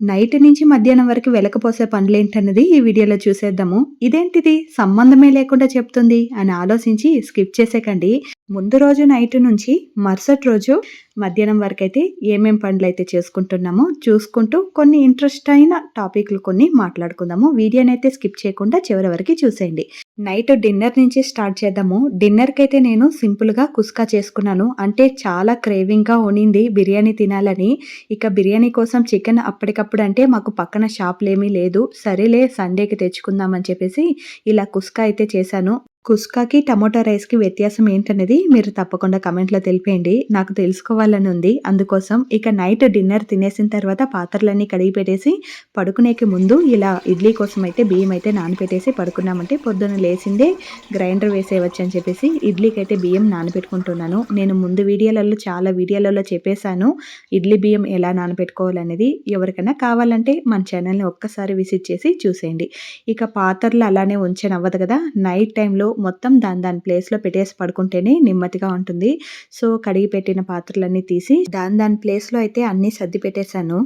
Night నుంచి మధ్యాహ్నం వరకు వెలకపోసే పనులేంటన్నది ఈ వీడియోలో చూసేద్దాము. ఇదేంటిది? సంబంధమే లేకుండా చెప్తుంది అని ఆలోచించి స్కిప్ చేసేకండి. ముందు రోజు నైట్ నుంచి మరుసటి రోజు మధ్యాహ్నం వరకు అయితే ఏమేం పనులు అయితే చేసుకుంటున్నామో చూసుకుంటూ కొన్ని ఇంట్రెస్ట్ అయిన టాపిక్లు కొన్ని మాట్లాడుకుందాము. వీడియోని అయితే స్కిప్ చేయకుండా చివరి వరకు చూసేయండి. నైట్ డిన్నర్ నుంచి స్టార్ట్ చేద్దాము. డిన్నర్కి అయితే నేను సింపుల్గా కుస్కా చేసుకున్నాను. అంటే చాలా క్రేవింగ్గా ఉనింది బిర్యానీ తినాలని. ఇక బిర్యానీ కోసం చికెన్ అప్పటికప్పుడు అంటే మాకు పక్కన షాప్లు ఏమీ లేదు. సరేలే సండేకి తెచ్చుకుందామని చెప్పేసి ఇలా కుస్కా అయితే చేశాను. కుస్కాకి టమోటా రైస్కి వ్యత్యాసం ఏంటనేది మీరు తప్పకుండా కమెంట్లో తెలిపేయండి. నాకు తెలుసుకోవాలని ఉంది. అందుకోసం ఇక నైట్ డిన్నర్ తినేసిన తర్వాత పాత్రలన్నీ కడిగి పెట్టేసి పడుకునేకి ముందు ఇలా ఇడ్లీ కోసం అయితే బియ్యం అయితే నానపెట్టేసి పడుకున్నామంటే పొద్దున్న లేచిందే గ్రైండర్ వేసేయవచ్చు అని చెప్పేసి ఇడ్లీకి అయితే బియ్యం నానపెట్టుకుంటున్నాను నేను ముందు వీడియోలలో చాలా వీడియోలలో చెప్పేశాను. ఇడ్లీ బియ్యం ఎలా నానపెట్టుకోవాలనేది ఎవరికైనా కావాలంటే మన ఛానల్ని ఒక్కసారి విజిట్ చేసి చూసేయండి. ఇక పాత్రలు అలానే ఉంచనవ్వదు కదా. నైట్ టైంలో మొత్తం దాని దాని ప్లేస్లో పెట్టేసి పడుకుంటేనే నెమ్మదిగా ఉంటుంది. సో కడిగి పెట్టిన పాత్రలన్నీ తీసి దాని దాని ప్లేస్లో అయితే అన్నీ సర్ది పెట్టేశాను.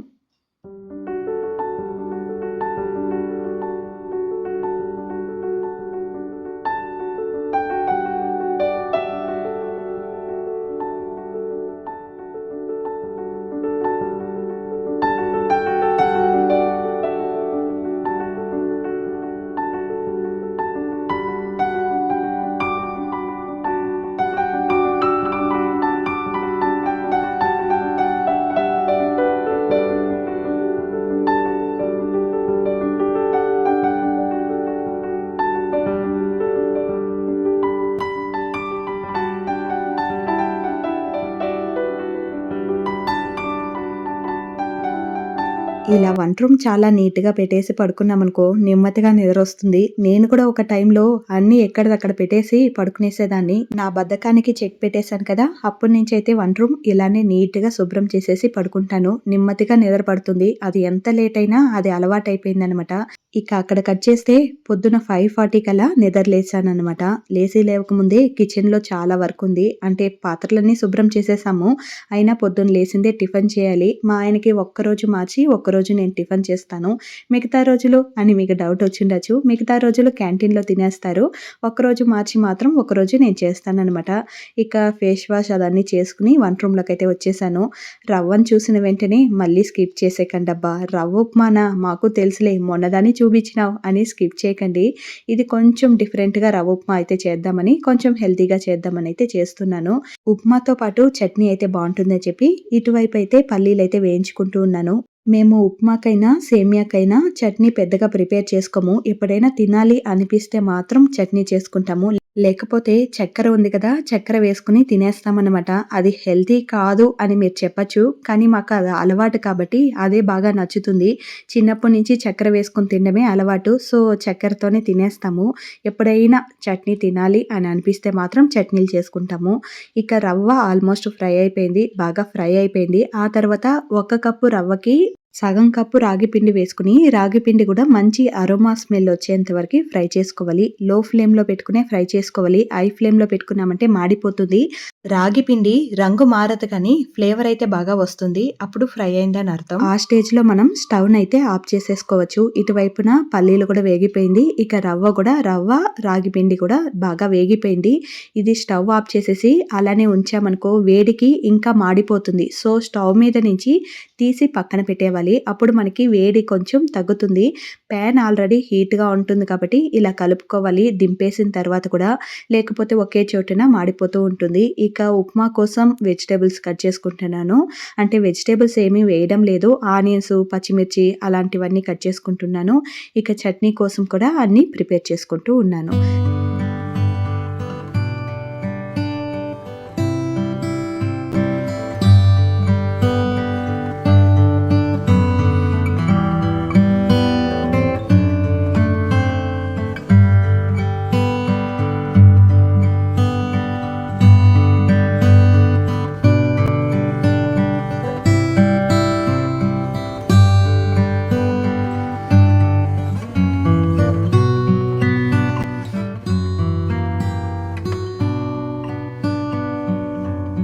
ఇలా వంట రూమ్ చాలా నీట్‌గా పెట్టేసి పడుకున్నామనుకో నెమ్మదిగా నిద్రొస్తుంది. నేను కూడా ఒక టైంలో అన్నీ ఎక్కడిదక్కడ పెట్టేసి పడుకునేసేదాన్ని. నా బద్ధకానికి చెక్ పెట్టేశాను కదా! అప్పటి నుంచి అయితే వంట రూమ్ ఇలానే నీట్‌గా శుభ్రం చేసేసి పడుకుంటాను. నెమ్మదిగా నిద్ర పడుతుంది. అది ఎంత లేట్ అయినా అది అలవాటైపోయిందనమాట ఇక అక్కడ కట్ చేస్తే పొద్దున 5:40 కల్లా నిద్ర లేచానమాట లేచి లేవకముందే కిచెన్‌లో చాలా వర్క్ ఉంది. అంటే పాత్రలన్నీ శుభ్రం చేసేసాము. అయినా పొద్దున్న లేసిందే టిఫిన్ చేయాలి. మా ఆయనకి ఒక్కరోజు మార్చి ఒక్క ఒకరోజు నేను టిఫిన్ చేస్తాను. మిగతా రోజులు అని మీకు డౌట్ వచ్చిండొచ్చు. మిగతా రోజులు క్యాంటీన్‌లో తినేస్తారు. ఒకరోజు మార్చి మాత్రం ఒకరోజు నేను చేస్తానమాట ఇక ఫేస్ వాష్ అదన్నీ చేసుకుని వంట అయితే వచ్చేసాను. రవ్వను చూసిన వెంటనే మళ్ళీ స్కిప్ చేసేకండి అబ్బా రవ్వ ఉప్మానా మాకు తెలుసులే మొన్నదాన్ని చూపించినావు అని స్కిప్ చేయకండి. ఇది కొంచెం డిఫరెంట్‌గా రవ్వ ఉప్మా అయితే చేద్దామని కొంచెం హెల్తీగా చేద్దామని అయితే చేస్తున్నాను. ఉప్మాతో పాటు చట్నీ అయితే బాగుంటుందని చెప్పి ఇటువైపు అయితే పల్లీలు అయితే వేయించుకుంటూ ఉన్నాను. మేము ఉప్మాకైనా, సేమియాకైనా చట్నీ పెద్దగా ప్రిపేర్ చేసుకోము. ఎప్పుడైనా తినాలి అనిపిస్తే మాత్రం చట్నీ చేసుకుంటాము. లేకపోతే చక్కెర ఉంది కదా! చక్కెర వేసుకుని తినేస్తామనమాట. అది హెల్తీ కాదు అని మీరు చెప్పచ్చు కానీ మాకు అది అలవాటు కాబట్టి అదే బాగా నచ్చుతుంది. చిన్నప్పటి నుంచి చక్కెర వేసుకొని తినడమే అలవాటు. సో, చక్కెరతోనే తినేస్తాము. ఎప్పుడైనా చట్నీ తినాలి అని అనిపిస్తే మాత్రం చట్నీలు చేసుకుంటాము. ఇక రవ్వ ఆల్మోస్ట్ ఫ్రై అయిపోయింది. బాగా ఫ్రై అయిపోయింది. ఆ తర్వాత ఒక కప్పు రవ్వకి సగం కప్పు రాగి పిండి వేసుకుని రాగి పిండి కూడా మంచి అరోమా స్మెల్ వచ్చేంత వరకు ఫ్రై చేసుకోవాలి. లో ఫ్లేమ్‌లో పెట్టుకునే ఫ్రై చేసుకోవాలి. హై ఫ్లేమ్‌లో పెట్టుకున్నామంటే మాడిపోతుంది. రాగి పిండి రంగు మారదు కానీ ఫ్లేవర్ అయితే బాగా వస్తుంది. అప్పుడు ఫ్రై అయిందని అర్థం. ఆ స్టేజ్‌లో మనం స్టవ్‌నైతే ఆఫ్ చేసేసుకోవచ్చు. ఇటువైపున పల్లీలు కూడా వేగిపోయింది. ఇక రవ్వ కూడా రవ్వ, రాగి పిండి కూడా బాగా వేగిపోయింది. ఇది స్టవ్ ఆఫ్ చేసేసి అలానే ఉంచామనుకో వేడికి ఇంకా మాడిపోతుంది. సో, స్టవ్ మీద నుంచి తీసి పక్కన పెట్టేవాలి అప్పుడు మనకి వేడి కొంచెం తగ్గుతుంది. ప్యాన్ ఆల్రెడీ హీట్‌గా ఉంటుంది కాబట్టి ఇలా కలుపుకోవాలి దింపేసిన తర్వాత కూడా. లేకపోతే ఒకే చోటున మాడిపోతూ ఉంటుంది. ఇక ఉప్మా కోసం వెజిటేబుల్స్ కట్ చేసుకుంటున్నాను. అంటే వెజిటేబుల్స్ ఏమీ వేయడం లేదు. ఆనియన్స్, పచ్చిమిర్చి అలాంటివన్నీ కట్ చేసుకుంటున్నాను. ఇక చట్నీ కోసం కూడా అన్నీ ప్రిపేర్ చేసుకుంటూ ఉన్నాను.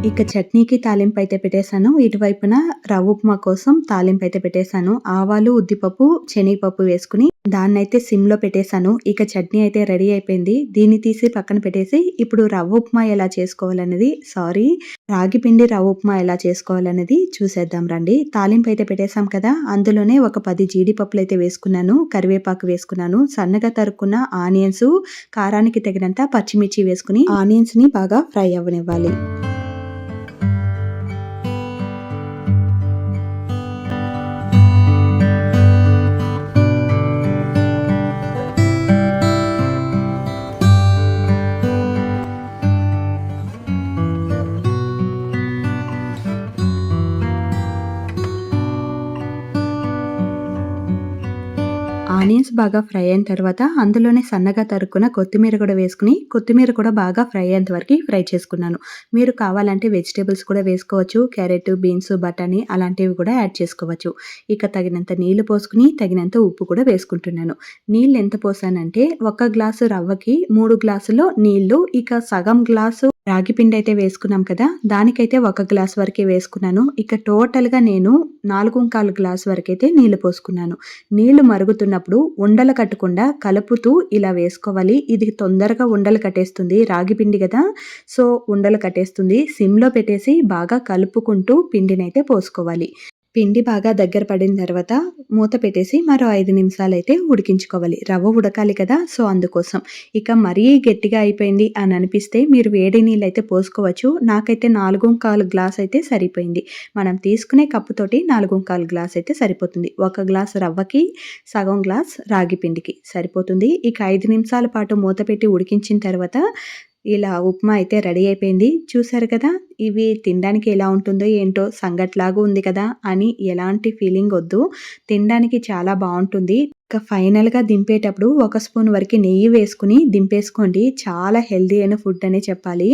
ఇక చట్నీకి తాలింపు అయితే పెట్టేశాను. ఇటువైపున రవ్వ ఉప్మా కోసం తాలింపు అయితే పెట్టేశాను. ఆవాలు ఉద్దిపప్పు శనగపప్పు వేసుకుని దాన్నైతే సిమ్లో పెట్టేశాను. ఇక చట్నీ అయితే రెడీ అయిపోయింది. దీన్ని తీసి పక్కన పెట్టేసి ఇప్పుడు రవ్వ ఉప్మా ఎలా చేసుకోవాలనేది సారీ రాగి పిండి రవ్వ ఉప్మా ఎలా చేసుకోవాలనేది చూసేద్దాం రండి. తాలింపు అయితే పెట్టేశాం కదా అందులోనే ఒక పది జీడిపప్పులు అయితే వేసుకున్నాను. కరివేపాకు వేసుకున్నాను. సన్నగా తరుక్కున్న ఆనియన్స్ కారానికి తగినంత పచ్చిమిర్చి వేసుకుని ఆనియన్స్ని బాగా ఫ్రై అవ్వనివ్వాలి. బాగా ఫ్రై అయిన తర్వాత అందులోనే సన్నగా తరుక్కున్న కొత్తిమీర కూడా వేసుకుని కొత్తిమీర కూడా బాగా ఫ్రై అయ్యేంత వరకు ఫ్రై చేసుకున్నాను. మీరు కావాలంటే వెజిటేబుల్స్ కూడా వేసుకోవచ్చు క్యారెట్ బీన్స్ బఠానీ అలాంటివి కూడా యాడ్ చేసుకోవచ్చు. ఇక తగినంత నీళ్ళు పోసుకుని తగినంత ఉప్పు కూడా వేసుకుంటున్నాను. నీళ్ళు ఎంత పోసానంటే ఒక గ్లాసు రవ్వకి మూడు గ్లాసులో నీళ్ళు ఇక సగం గ్లాసు రాగి పిండి అయితే వేసుకున్నాం కదా దానికైతే ఒక గ్లాస్ వరకే వేసుకున్నాను. ఇక టోటల్గా నేను నాలుగు కాలు గ్లాస్ వరకైతే నీళ్ళు పోసుకున్నాను. నీళ్ళు మరుగుతున్నప్పుడు ఉండలు కట్టకుండా కలుపుతూ ఇలా వేసుకోవాలి. ఇది తొందరగా ఉండలు కట్టేస్తుంది రాగి పిండి కదా. సో ఉండలు కట్టేస్తుంది. సిమ్లో పెట్టేసి బాగా కలుపుకుంటూ పిండినైతే పోసుకోవాలి. పిండి బాగా దగ్గర పడిన తర్వాత మూత పెట్టేసి మరో ఐదు నిమిషాలు అయితే ఉడికించుకోవాలి. రవ్వ ఉడకాలి కదా సో అందుకోసం. ఇక మరీ గట్టిగా అయిపోయింది అని అనిపిస్తే మీరు వేడి నీళ్ళు అయితే పోసుకోవచ్చు. నాకైతే నాలుగు కాలు గ్లాస్ అయితే సరిపోయింది. మనం తీసుకునే కప్పుతోటి నాలుగు కాలు గ్లాస్ అయితే సరిపోతుంది. ఒక గ్లాస్ రవ్వకి సగం గ్లాస్ రాగి పిండికి సరిపోతుంది. ఇక ఐదు నిమిషాల పాటు మూత పెట్టి ఉడికించిన తర్వాత ఇలా ఉప్మా అయితే రెడీ అయిపోయింది. చూసారు కదా ఇవి తినడానికి ఎలా ఉంటుందో ఏంటో సంగట్లాగా ఉంది కదా అని ఎలాంటి ఫీలింగ్ వద్దు. తినడానికి చాలా బాగుంటుంది. ఇక ఫైనల్గా దింపేటప్పుడు ఒక స్పూన్ వరకు నెయ్యి వేసుకుని దింపేసుకోండి. చాలా హెల్దీ అయిన ఫుడ్ అనే చెప్పాలి.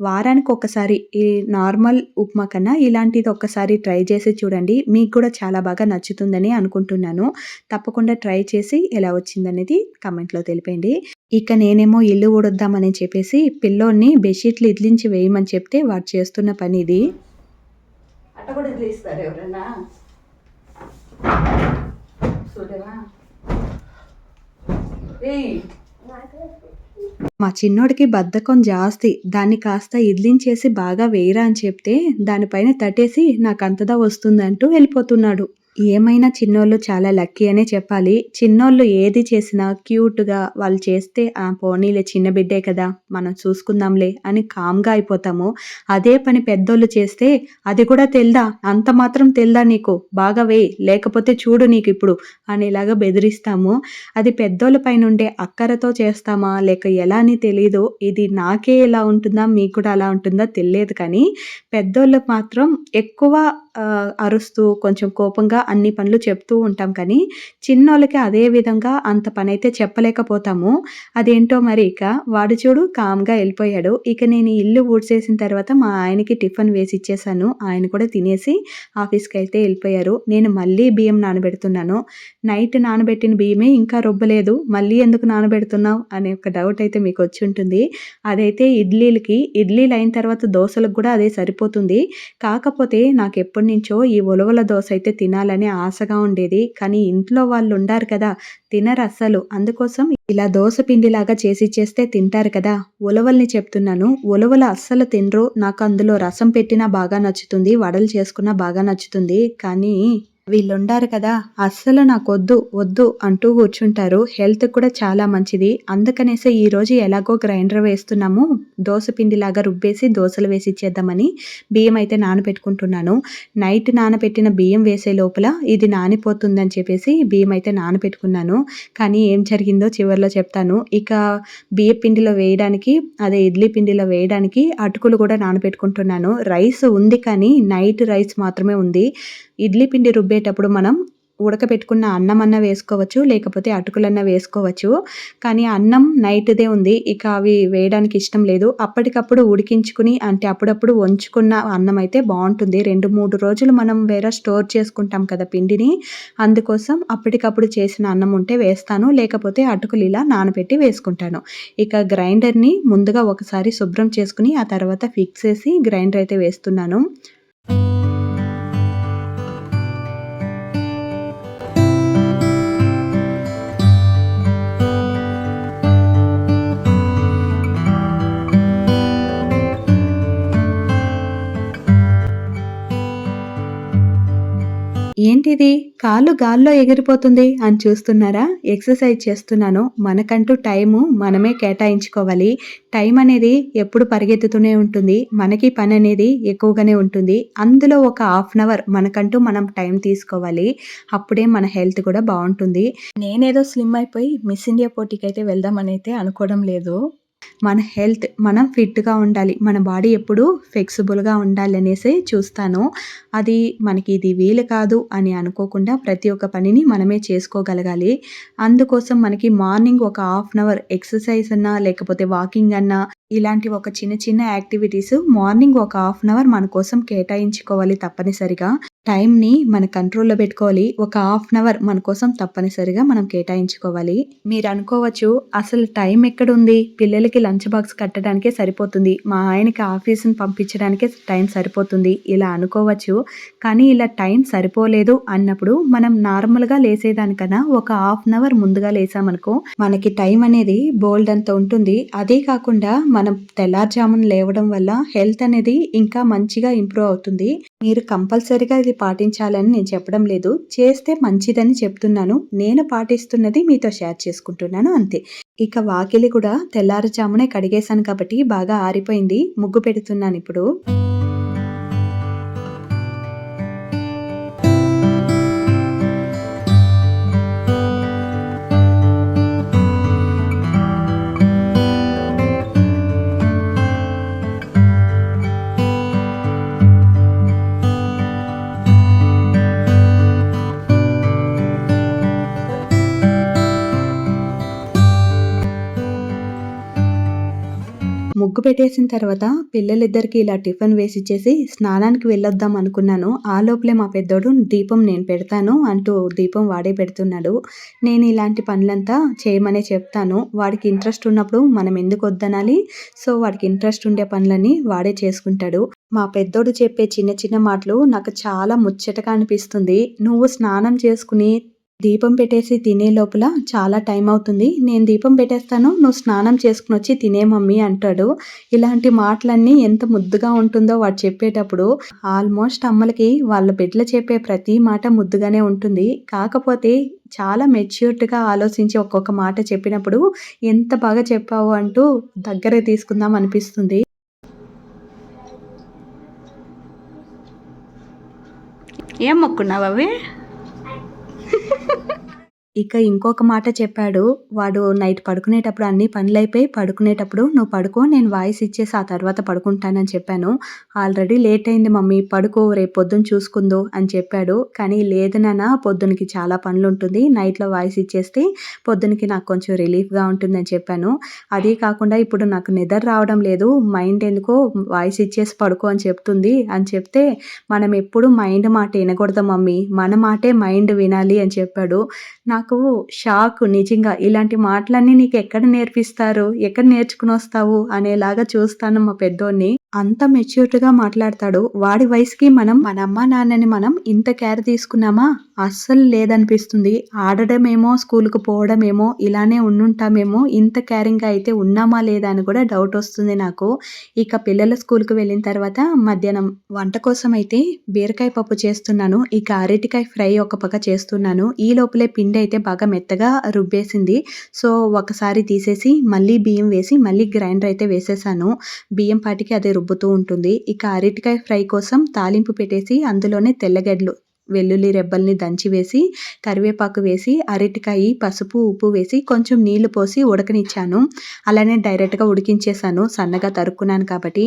వారానికి ఒకసారి ఈ నార్మల్ ఉప్మా కన్నా ఇలాంటిది ఒక్కసారి ట్రై చేసి చూడండి. మీకు కూడా చాలా బాగా నచ్చుతుందని అనుకుంటున్నాను. తప్పకుండా ట్రై చేసి ఎలా వచ్చిందనేది కమెంట్లో తెలిపండి ఇక నేనేమో ఇల్లు ఊడొద్దామని చెప్పేసి పిల్లోని బెడ్షీట్లు ఇదిలించి వేయమని చెప్తే వాడు చేస్తున్న పని ఇది అట్ట కూడా ఎవరన్నా? మా చిన్నోడికి బద్ధకం జాస్తి. దాన్ని కాస్త ఇదిలించేసి బాగా వేయరా అని చెప్తే దానిపైన తట్టేసి నాకు అంతదా వస్తుందంటూ వెళ్ళిపోతున్నాడు. ఏమైనా చిన్నోళ్ళు చాలా లక్కీ అనే చెప్పాలి. చిన్నోళ్ళు ఏది చేసినా క్యూట్గా వాళ్ళు చేస్తే ఆ పోనీలే చిన్న బిడ్డే కదా మనం చూసుకుందాంలే అని కామ్గా అయిపోతాము. అదే పని పెద్దోళ్ళు చేస్తే అది కూడా తెల్దా అంత మాత్రం తెల్దా నీకు? బాగా వేయి లేకపోతే చూడు నీకు ఇప్పుడు అనేలాగా బెదిరిస్తాము. అది పెద్దోళ్ళ పైన ఉండే అక్కరతో చేస్తామా లేక ఎలా అని తెలీదు. ఇది నాకే ఎలా ఉంటుందా మీకు కూడా అలా ఉంటుందా తెలియదు కానీ పెద్దోళ్ళు మాత్రం ఎక్కువ అరుస్తూ కొంచెం కోపంగా అన్ని పనులు చెప్తూ ఉంటాం. కానీ చిన్నోళ్ళకి అదే విధంగా అంత పని అయితే చెప్పలేకపోతాము. అదేంటో మరి ఇక వాడు చూడు కామ్గా వెళ్ళిపోయాడు. ఇక నేను ఇల్లు ఊడ్చేసిన తర్వాత మా ఆయనకి టిఫిన్ వేసి ఇచ్చేసాను. ఆయన కూడా తినేసి ఆఫీస్కి అయితే వెళ్ళిపోయారు. నేను మళ్ళీ బియ్యం నానబెడుతున్నాను. నైట్ నానబెట్టిన బియ్యమే ఇంకా రుబ్బలేదు. మళ్ళీ ఎందుకు నానబెడుతున్నావు? అనే ఒక డౌట్ అయితే మీకు వచ్చి ఉంటుంది. అదైతే ఇడ్లీలకి ఇడ్లీలు అయిన తర్వాత దోశలకు కూడా అదే సరిపోతుంది. కాకపోతే నాకు ఎప్పటి నుంచో ఈ ఉలవల దోశ అయితే తినాలని ఆశగా ఉండేది. కానీ ఇంట్లో వాళ్ళు ఉండారు కదా తినరు అస్సలు. అందుకోసం ఇలా దోశ పిండిలాగా చేసి చేస్తే తింటారు కదా. ఉలవల్ని చెప్తున్నాను. ఉలవలు అస్సలు తినరు. నాకు అందులో రసం పెట్టినా బాగా నచ్చుతుంది. వడలు చేసుకున్నా బాగా నచ్చుతుంది. కానీ వీళ్ళుండారు కదా అస్సలు నాకు వద్దు వద్దు అంటూ కూర్చుంటారు. హెల్త్ కూడా చాలా మంచిది. అందుకనేసే ఈరోజు ఎలాగో గ్రైండర్ వేస్తున్నాము. దోశ పిండిలాగా రుబ్బేసి దోశలు వేసి ఇచ్చేద్దామని బియ్యం అయితే నానబెట్టుకుంటున్నాను. నైట్ నానబెట్టిన బియ్యం వేసే లోపల ఇది నానిపోతుందని చెప్పేసి బియ్యం అయితే నానబెట్టుకున్నాను. కానీ ఏం జరిగిందో చివరిలో చెప్తాను. ఇక బియ్య పిండిలో వేయడానికి అదే ఇడ్లీ పిండిలో వేయడానికి అటుకులు కూడా నానబెట్టుకుంటున్నాను. రైస్ ఉంది కానీ నైట్ రైస్ మాత్రమే ఉంది. ఇడ్లీ పిండి రుబ్బే రుబ్బేటప్పుడు మనం ఉడకబెట్టుకున్న అన్నం అన్నా వేసుకోవచ్చు లేకపోతే అటుకులన్నా వేసుకోవచ్చు. కానీ అన్నం నైట్దే ఉంది. ఇక అవి వేయడానికి ఇష్టం లేదు. అప్పటికప్పుడు ఉడికించుకుని అంటే అప్పుడప్పుడు వంచుకున్న అన్నం అయితే బాగుంటుంది. రెండు మూడు రోజులు మనం వేరే స్టోర్ చేసుకుంటాం కదా పిండిని. అందుకోసం అప్పటికప్పుడు చేసిన అన్నం ఉంటే వేస్తాను. లేకపోతే అటుకులు ఇలా నానబెట్టి వేసుకుంటాను. ఇక గ్రైండర్ని ముందుగా ఒకసారి శుభ్రం చేసుకుని ఆ తర్వాత ఫిక్స్ చేసి గ్రైండర్ అయితే వేస్తున్నాను. ఏంటిది? కాళ్ళు గాల్లో ఎగిరిపోతుంది అని చూస్తున్నారా? ఎక్సర్సైజ్ చేస్తున్నాను. మనకంటూ టైము మనమే కేటాయించుకోవాలి. టైం అనేది ఎప్పుడు పరిగెత్తుతూనే ఉంటుంది. మనకి పని అనేది ఎక్కువగానే ఉంటుంది. అందులో ఒక హాఫ్ అన్ అవర్ మనకంటూ మనం టైం తీసుకోవాలి. అప్పుడే మన హెల్త్ కూడా బాగుంటుంది. నేనేదో స్లిమ్ అయిపోయి మిస్ ఇండియా పోటీకి అయితే వెళ్దామని అయితే అనుకోవడం లేదు. మన హెల్త్ మనం ఫిట్గా ఉండాలి. మన బాడీ ఎప్పుడు ఫ్లెక్సిబుల్గా ఉండాలి అనేసి చూస్తాను. అది మనకి ఇది వీలు కాదు అని అనుకోకుండా ప్రతి ఒక్క పనిని మనమే చేసుకోగలగాలి. అందుకోసం మనకి మార్నింగ్ ఒక హాఫ్ అన్ అవర్ ఎక్సర్సైజ్ అన్నా లేకపోతే వాకింగ్ అన్నా ఇలాంటి ఒక చిన్న చిన్న యాక్టివిటీస్ మార్నింగ్ ఒక హాఫ్ అన్ అవర్ మన కోసం కేటాయించుకోవాలి తప్పనిసరిగా. టైంని మన కంట్రోల్లో పెట్టుకోవాలి. ఒక హాఫ్ అన్ అవర్ మన కోసం తప్పనిసరిగా మనం కేటాయించుకోవాలి. మీరు అనుకోవచ్చు అసలు టైం ఎక్కడుంది? పిల్లలకి లంచ్ బాక్స్ కట్టడానికే సరిపోతుంది. మా ఆయనకి ఆఫీస్ని పంపించడానికే టైం సరిపోతుంది. ఇలా అనుకోవచ్చు. కానీ ఇలా టైం సరిపోలేదు అన్నప్పుడు మనం నార్మల్గా లేసేదానికన్నా ఒక హాఫ్ అన్ అవర్ ముందుగా లేసామనుకో మనకి టైం అనేది బోల్డ్ అంత ఉంటుంది. అదే కాకుండా మనం తెల్లారుజామున లేవడం వల్ల హెల్త్ అనేది ఇంకా మంచిగా ఇంప్రూవ్ అవుతుంది. మీరు కంపల్సరీగా ఇది పాటించాలని నేను చెప్పడం లేదు. చేస్తే మంచిదని చెప్తున్నాను. నేను పాటిస్తున్నది మీతో షేర్ చేసుకుంటున్నాను అంతే. ఇక వాకిలి కూడా తెల్లారుజామునే కడిగేశాను కాబట్టి బాగా ఆరిపోయింది. ముగ్గు పెడుతున్నాను ఇప్పుడు. ముగ్గు పెట్టేసిన తర్వాత పిల్లలిద్దరికి ఇలా టిఫిన్ వేసిచ్చేసి స్నానానికి వెళ్ళొద్దాం అనుకున్నాను. ఆ లోపలే మా పెద్దోడు దీపం నేను పెడతాను అంటూ దీపం వాడే పెడుతున్నాడు. నేను ఇలాంటి పనులంతా చేయమనే చెప్తాను. వాడికి ఇంట్రెస్ట్ ఉన్నప్పుడు మనం ఎందుకు వద్దనాలి? సో వాడికి ఇంట్రెస్ట్ ఉండే పనులని వాడే చేసుకుంటాడు. మా పెద్దోడు చెప్పే చిన్న చిన్న మాటలు నాకు చాలా ముచ్చటగా అనిపిస్తుంది. నువ్వు స్నానం చేసుకుని దీపం పెట్టేసి తినే లోపల చాలా టైం అవుతుంది. నేను దీపం పెట్టేస్తాను నువ్వు స్నానం చేసుకుని వచ్చి తినే మమ్మీ అంటాడు. ఇలాంటి మాటలన్నీ ఎంత ముద్దుగా ఉంటుందో వాడు చెప్పేటప్పుడు ఆల్మోస్ట్ అమ్మలకి వాళ్ళ బిడ్డలు చెప్పే ప్రతి మాట ముద్దుగానే ఉంటుంది. కాకపోతే చాలా మెచ్యూర్డ్గా ఆలోచించి ఒక్కొక్క మాట చెప్పినప్పుడు ఎంత బాగా చెప్పావు అంటూ దగ్గర తీసుకుందాం అనిపిస్తుంది. ఏం మొక్కున్నావు అవి? Ha ha ha! ఇక ఇంకొక మాట చెప్పాడు. వాడు నైట్ పడుకునేటప్పుడు అన్ని పనులు అయిపోయి పడుకునేటప్పుడు నువ్వు పడుకో నేను వాయిస్ ఇచ్చేసి ఆ తర్వాత పడుకుంటానని చెప్పాను. ఆల్రెడీ లేట్ అయింది మమ్మీ పడుకో రేపు పొద్దున్న చూసుకుందో అని చెప్పాడు. కానీ లేదు నాన్న పొద్దునకి చాలా పనులు ఉంటుంది నైట్లో వాయిస్ ఇచ్చేస్తే పొద్దునకి నాకు కొంచెం రిలీఫ్గా ఉంటుందని చెప్పాను. అదే కాకుండా ఇప్పుడు నాకు నిద్ర రావడం లేదు. మైండ్ ఎందుకో వాయిస్ ఇచ్చేసి పడుకో అని చెప్తుంది. అని చెప్తే మనం ఎప్పుడు మైండ్ మాట వినకూడదు మమ్మీ. మన మాటే మైండ్ వినాలి అని చెప్పాడు. నాకు షాక్. నిజంగా ఇలాంటి మాటలన్నీ నీకు ఎక్కడ నేర్పిస్తారు? ఎక్కడ నేర్చుకుని వస్తావు అనేలాగా చూస్తాను మా పెద్దోన్ని. అంత మెచ్యూర్డ్గా మాట్లాడతాడు. వాడి వయసుకి మనం మన అమ్మ నాన్నని మనం ఇంత కేర్ తీసుకున్నామా? అస్సలు లేదనిపిస్తుంది. ఆడడమేమో స్కూల్కి పోవడమేమో ఇలానే ఉండుంటామేమో ఇంత కేరింగ్గా అయితే ఉన్నామా లేదా అని కూడా డౌట్ వస్తుంది నాకు. ఇక పిల్లల స్కూల్కి వెళ్ళిన తర్వాత మధ్యాహ్నం వంట కోసం అయితే బీరకాయ పప్పు చేస్తున్నాను. ఇక అరటికాయ ఫ్రై ఒక పక్క చేస్తున్నాను. ఈ లోపలే పిండి అయితే బాగా మెత్తగా రుబ్బేసింది. సో ఒకసారి తీసేసి మళ్ళీ బియ్యం వేసి మళ్ళీ గ్రైండర్ అయితే వేసేసాను. బియ్యం పాటికి అదే రుబ్బుతూ ఉంటుంది. ఇక అరటికాయ ఫ్రై కోసం తాలింపు పెట్టేసి అందులోనే తెల్లగడ్డలు వెల్లుల్లి రెబ్బల్ని దంచి వేసి కరివేపాకు వేసి అరటికాయ పసుపు ఉప్పు వేసి కొంచెం నీళ్ళు పోసి ఉడకనిచ్చాను. అలానే డైరెక్ట్గా ఉడికించేసాను సన్నగా తరుక్కున్నాను కాబట్టి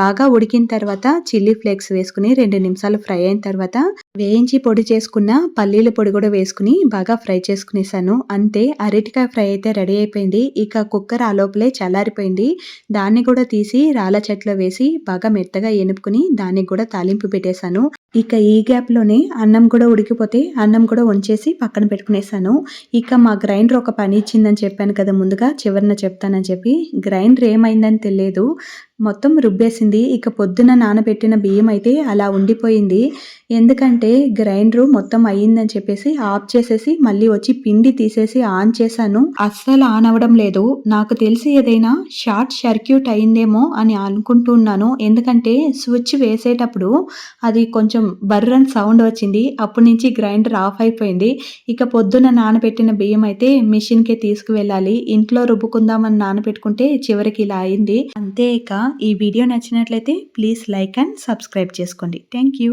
బాగా ఉడికిన తర్వాత చిల్లీ ఫ్లేక్స్ వేసుకుని రెండు నిమిషాలు ఫ్రై అయిన తర్వాత వేయించి పొడి చేసుకున్న పల్లీల పొడి కూడా వేసుకుని బాగా ఫ్రై చేసుకునేసాను అంతే అరటికాయ ఫ్రై అయితే రెడీ అయిపోయింది. ఇక కుక్కర్ ఆ లోపలే చల్లారిపోయింది. దాన్ని కూడా తీసి రాళ్ళ చెట్లో వేసి బాగా మెత్తగా ఎనుపుకుని దానికి కూడా తాలింపు పెట్టేశాను. ఇక ఈ గ్యాప్లోనే అన్నం కూడా ఉడికిపోతే అన్నం కూడా వంచేసి పక్కన పెట్టుకునేసాను. ఇక మా గ్రైండర్ ఒక పని ఇచ్చిందని చెప్పాను కదా ముందుగా చివరిన చెప్తానని చెప్పి. గ్రైండర్ ఏమైందని తెలియదు. మొత్తం రుబ్బేసింది. ఇక పొద్దున నానబెట్టిన బియ్యం అయితే అలా ఉండిపోయింది. ఎందుకంటే గ్రైండర్ మొత్తం అయ్యిందని చెప్పేసి ఆఫ్ చేసేసి మళ్ళీ వచ్చి పిండి తీసేసి ఆన్ చేశాను. అస్సలు ఆన్ అవ్వడం లేదు. నాకు తెలిసి ఏదైనా షార్ట్ సర్క్యూట్ అయిందేమో అని అనుకుంటున్నాను. ఎందుకంటే స్విచ్ వేసేటప్పుడు అది కొంచెం బర్రన్ సౌండ్ వచ్చింది. అప్పటి నుంచి గ్రైండర్ ఆఫ్ అయిపోయింది. ఇక పొద్దున నానబెట్టిన బియ్యం అయితే మిషన్కే తీసుకువెళ్ళాలి. ఇంట్లో రుబ్బుకుందామని నానబెట్టుకుంటే చివరికి ఇలా అయింది. అంతే ఇక. ఈ వీడియో నచ్చినట్లయితే ప్లీజ్ లైక్ అండ్ సబ్స్క్రైబ్ చేసుకోండి. Thank you.